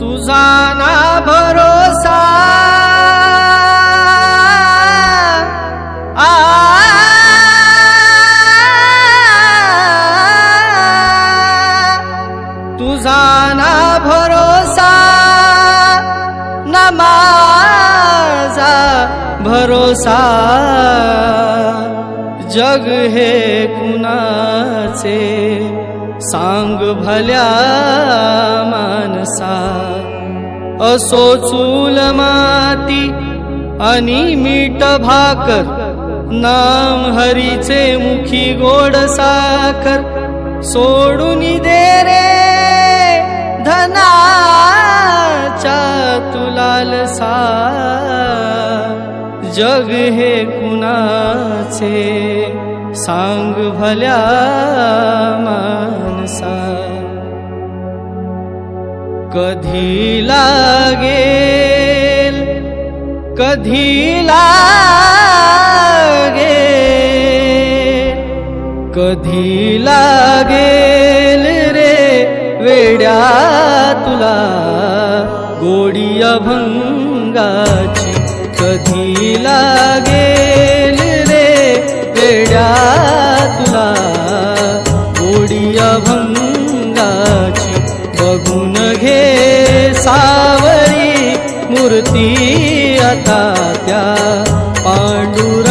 तुझा ना भरोसा. आ. तुझा ना भरोसा ना माझा भरोसा. जग हे कुणाचे? सांग भल्या मानसा. असो चूल माती आणि मीठ भाकर. नाम हरीचे मुखी गोड साखर. सोडून दे रे धनाच्या तुलाल सा जग हे कुणाचे? सांग भल्या असा कधी लागेल कधी लागेल कधी लागेल रे वेड्या तुला गोडी अभंगाची कधी लागेल? मूर्ती आता त्या पांडुरा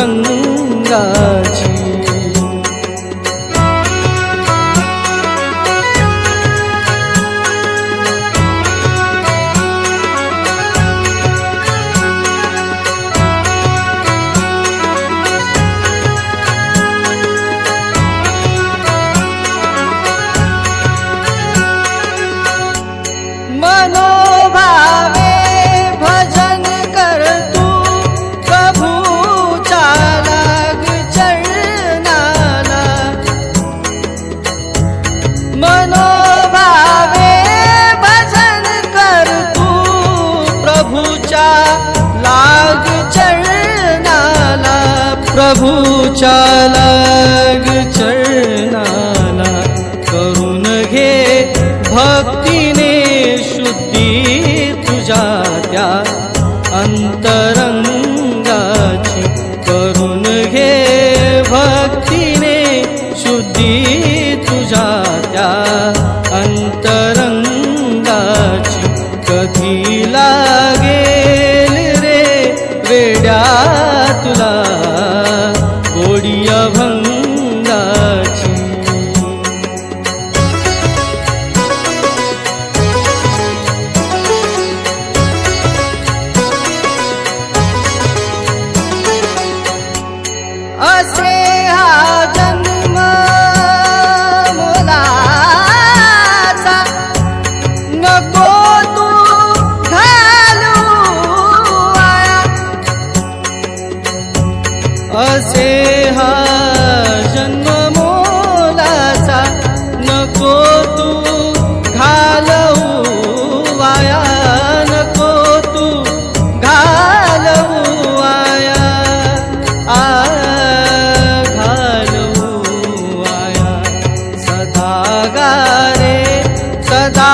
लाग चरणाला करून घे. भक्तीने शुद्धी तुझ्या त्या अंतर असे हा जन्म मोलाचा नको तू घालवू वाया नको तू घालवू वाया आ घालवू वाया. सदा गारे सदा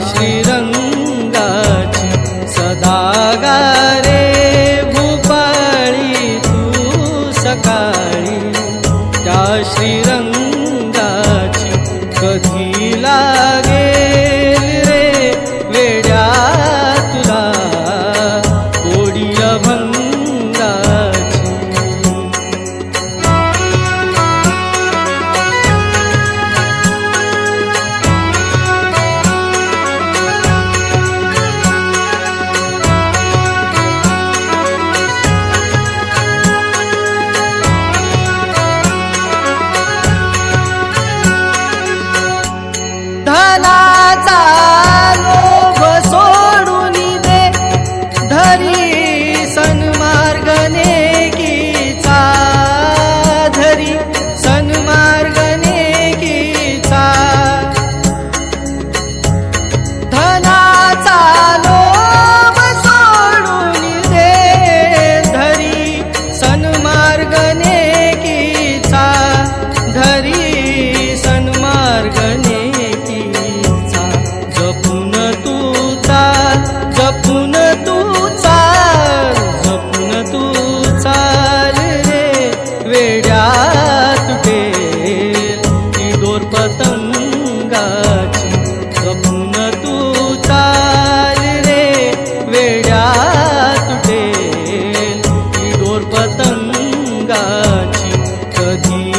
त्या I'm not na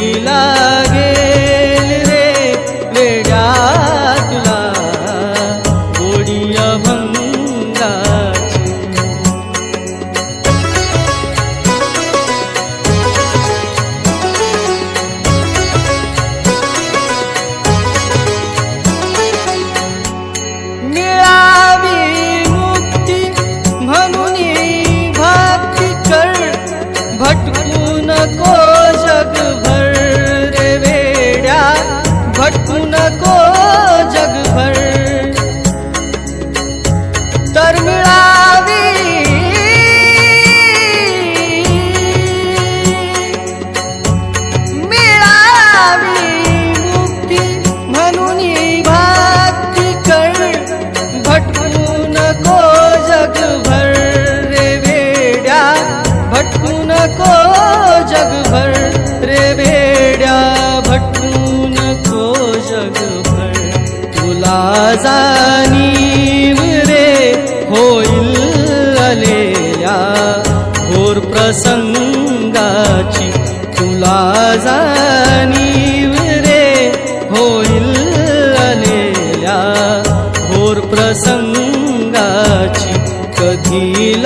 লীলা संगाची तुला जाणीव रे. होईल आलेल्या भोर प्रसंगाची कधी